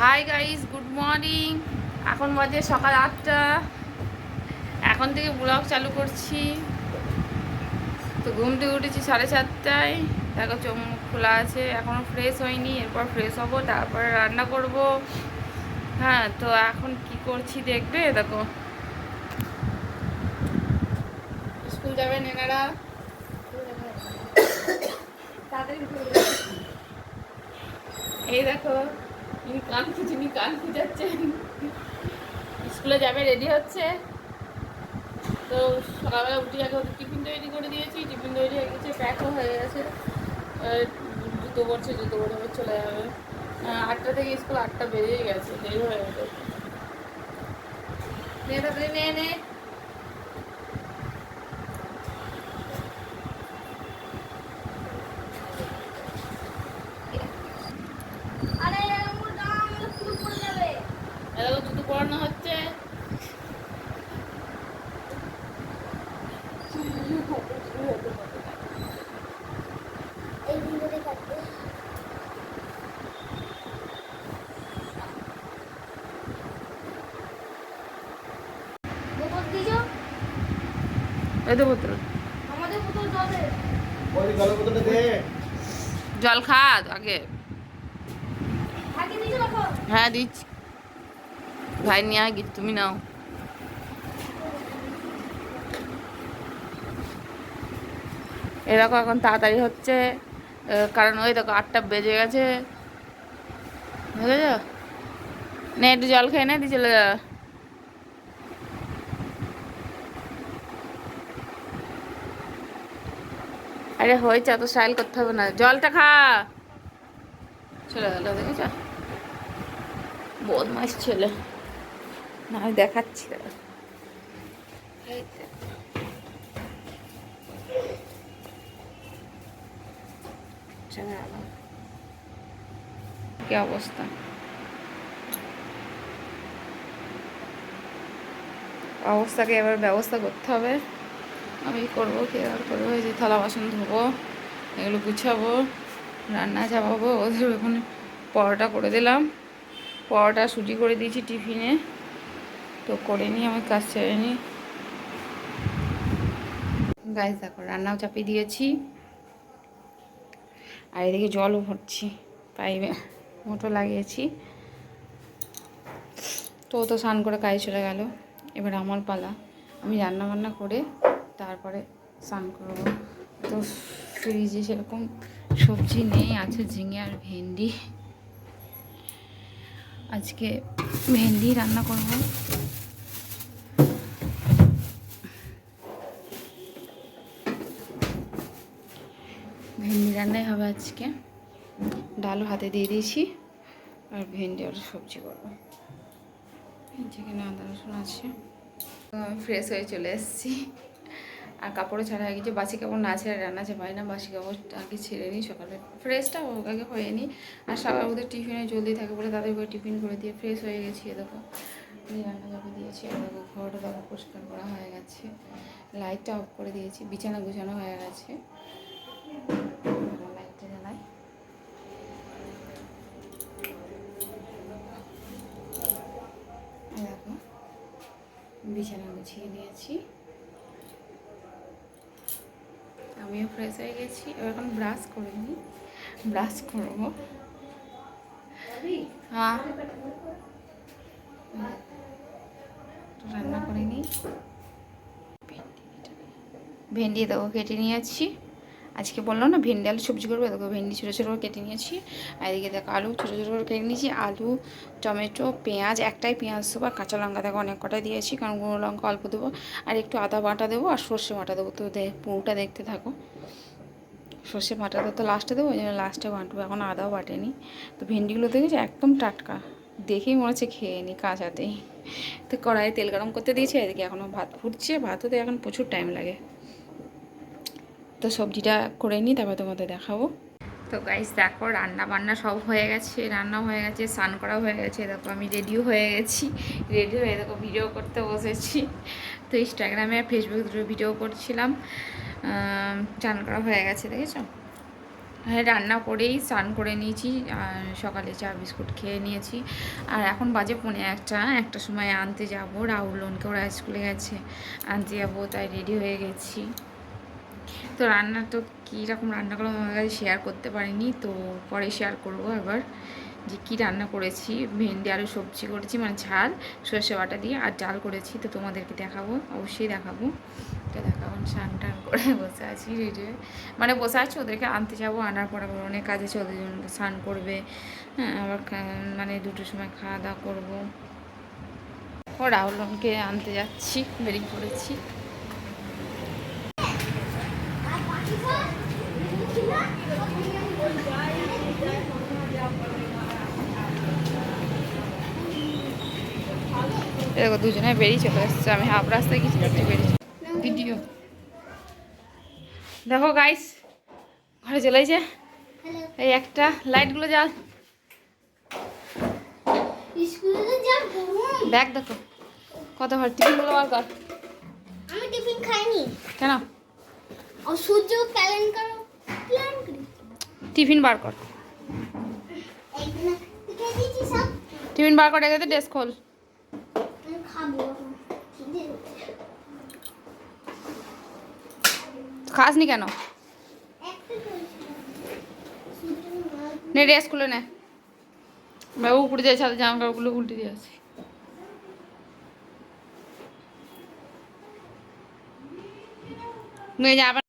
Hi guys good morning এখন বাজে সকাল আটটা। এখন থেকে ব্লগ চালু করছি। তো ঘুম থেকে উঠেছি সাড়ে চারটায় দেখো চোখ খোলা আছে। এখনও ফ্রেশ হয়নি। এরপর ফ্রেশ হব, তারপরে রান্না করব। হ্যাঁ তো এখন কি করছি দেখবে? দেখো। স্কুল যাবেন এনারা এই দেখো। ইনি কান খুঁজিনি কান খুঁজাচ্ছেন। স্কুলে যাবে রেডি হচ্ছে। তো সকালবেলা উঠে আগে টিফিন তৈরি করে দিয়েছি। টিফিন তৈরি হয়ে গেছে, প্যাকও হয়ে গেছে। জুতো পড়ছে জুতো পরে আবার চলে যাবে। আটটা থেকে স্কুল আটটা বেজেই গেছে, দেরি হয়ে গেছে। নে নে নে আরে আমার দাম একটু পড়ে যাবে এত জুতো পরানো হচ্ছে। বোতল আমাদের বোতল জলে ওই গলা বোতলটা দে। জল খা আগে। আগে দিছো রাখো হ্যাঁ দিচ্ছি। ভাই নিয়ে আগে তুমি নাও এরকম এখন তাড়াতাড়ি হচ্ছে কারণ ওই দেখো আটটা বেজে গেছে। বুঝেছ? নে, একটু জল খেয়ে নে দিয়ে চলে যা। আরে হয়েছে, অত স্টাইল করতে হবে না। জলটা খা। চলে গেল, দেখেছ? বদমাস ছেলে। না আমি দেখাচ্ছি গেল। কি অবস্থা? অবস্থাকে এবার ব্যবস্থা করতে হবে। আমি করব কি আর করব? যে থালা বাসন ধোবো, এগুলো গুছাবো, রান্না চাপাবো, ওদের ওখানে পরোটা করে দিলাম। পরোটা সুজি করে দিয়েছি টিফিনে। তো করে নিই আমি কাজ ছেড়ে নিই গাছ দেখো, রান্নাও চাপিয়ে দিয়েছি। আর এদিকে জলও ভরছি পাইপে মোটর লাগিয়েছি। তো তো স্নান করে কাজে চলে গেল। এবার আমার পালা। আমি রান্না বান্না করে তারপরে স্নান করব। তো ফ্রিজে সেরকম সবজি নেই, আছে ঝিঙে আর ভেন্ডি। আজকে ভেন্ডি রান্না করব। ভেন্ডি রান্নাই হবে আজকে। ডালও হাতে দিয়ে দিয়েছি, আর ভেন্ডি আর সবজি করব। যেখানে আদা, রসুন আছে। ফ্রেশ হয়ে চলে এসেছি। আর কাপড়ও ছাড়া হয়ে গেছে। বাসি কাপড় না ছেড়ে রান্না চাপাই না, বাসি কাপড় আগে ছেড়ে নিই সকালে। ফ্রেশটা আগে হয়ে নিই। আর সবাই ওদের টিফিনে জলদি থাকে বলে তাদের করে টিফিন করে দিয়ে ফ্রেশ হয়ে গেছি দেখো। রান্না চাপে দিয়েছি দেখো, ঘরটা দেখো পরিষ্কার করা হয়ে গেছে। লাইটটা অফ করে দিয়েছি, বিছানা গুছানো হয়ে গেছে। বিছানা গুছিয়ে দিয়েছি আমিও ফ্রেশ হয়ে গেছি এবার এখন ব্রাশ করে নিই ব্রাশ করব হ্যাঁ রান্না করে নিই ভেন্ডি দেখো কেটে নিয়েছি আজকে বলল না, ভেন্ডি, আলু, সবজি করব দেখো ভেন্ডি ছোটো ছোটো করে কেটে নিয়েছি, আর এদিকে দেখো আলু ছোটো ছোটো করে কেটে নিয়েছি, আলু, টমেটো, পেঁয়াজ, একটাই পেঁয়াজ দেবো, আর কাঁচা লঙ্কা দেখো অনেক কটা দিয়েছি, কারণ গুঁড়ো লঙ্কা অল্প দেবো, আর একটু আদা বাটা দেবো, আর সর্ষে বাটা দেবো, তো পুরোটা দেখতে থাকো। সর্ষে বাটাটা তো লাস্টে দেবো, ওই জন্য লাস্টে বাটবো, এখন আদাও বাটেনি, তো ভেন্ডিগুলো দেখেছি একদম টাটকা, দেখেই মনে হচ্ছে খেয়ে নিই কাঁচাতেই, তো কড়াইয়ে তেল গরম করতে দিয়েছি এদিকে এখনও ভাত ফুটছে ভাত হতে এখন প্রচুর টাইম লাগে। তো সবজিটা করে নিই, তারপর তোমাদের দেখাবো। তো গাইস দেখো রান্না বান্না সব হয়ে গেছে, রান্না হয়ে গেছে, স্নান করা হয়ে গেছে, দেখো আমি রেডিও হয়ে গেছি রেডি হয়ে দেখো ভিডিও করতে বসেছি। তো ইনস্টাগ্রামে আর ফেসবুক দুটো ভিডিও করছিলাম চান করা হয়ে গেছে, দেখেছ? হ্যাঁ রান্না করেই স্নান করে নিয়েছি সকালে চা বিস্কুট খেয়ে নিয়েছি। আর এখন বাজে পৌনে একটা একটা সময় আনতে যাব, রাহুল লোনকে ওরা স্কুলে গেছে, আনতে যাব, তাই রেডি হয়ে গেছি। তো রান্না তো কীরকম রান্না করলাম আমার কাছে শেয়ার করতে পারিনি, তো পরে শেয়ার করব এবার যে কী রান্না করেছি। ভেন্ডি, আলু, সবজি করেছি মানে ঝাল, সর্ষে বাটা দিয়ে, আর ডাল করেছি, তো তোমাদেরকে দেখাবো, অবশ্যই দেখাবো। তো দেখাবো স্নান টান করে বসে আছি রেডি মানে বসে আছি, ওদেরকে আনতে যাব, আনার পর আবার অনেক ওদের জন্য স্নান করবে। হ্যাঁ আবার মানে দুটোর সময় খাওয়া দাওয়া করব। ও আনতে যাচ্ছি, বেরিয়ে পড়েছি আর বাকি সব ছিল এ দেখো দুজনে বেরিয়ে চলে এসছে। আমি হাফ রাস্তায় গেছি একটু বেরিয়ে ভিডিও। দেখো গাইস ঘরে চলে যে এই একটা লাইটগুলো জ্বাল। স্কুলে যা ব্যাগ দেখো কত ঘর টিফিনগুলো বার কর। আমি টিফিন খাইনি। কেন? সূর্য প্ল্যান করো প্ল্যান করি। টিফিন বার কর। টিফিন বার করে রেখে ড্রেস খোল আমি খাব এখন খিদে পেয়েছে। খাসনি কেন? একটা চলছে নে ড্রেস খুলে নে। বাবু উপরে দিয়ে সাথে জামা কাপড়গুলো উল্টে দিয়ে আসি। নিয়ে যা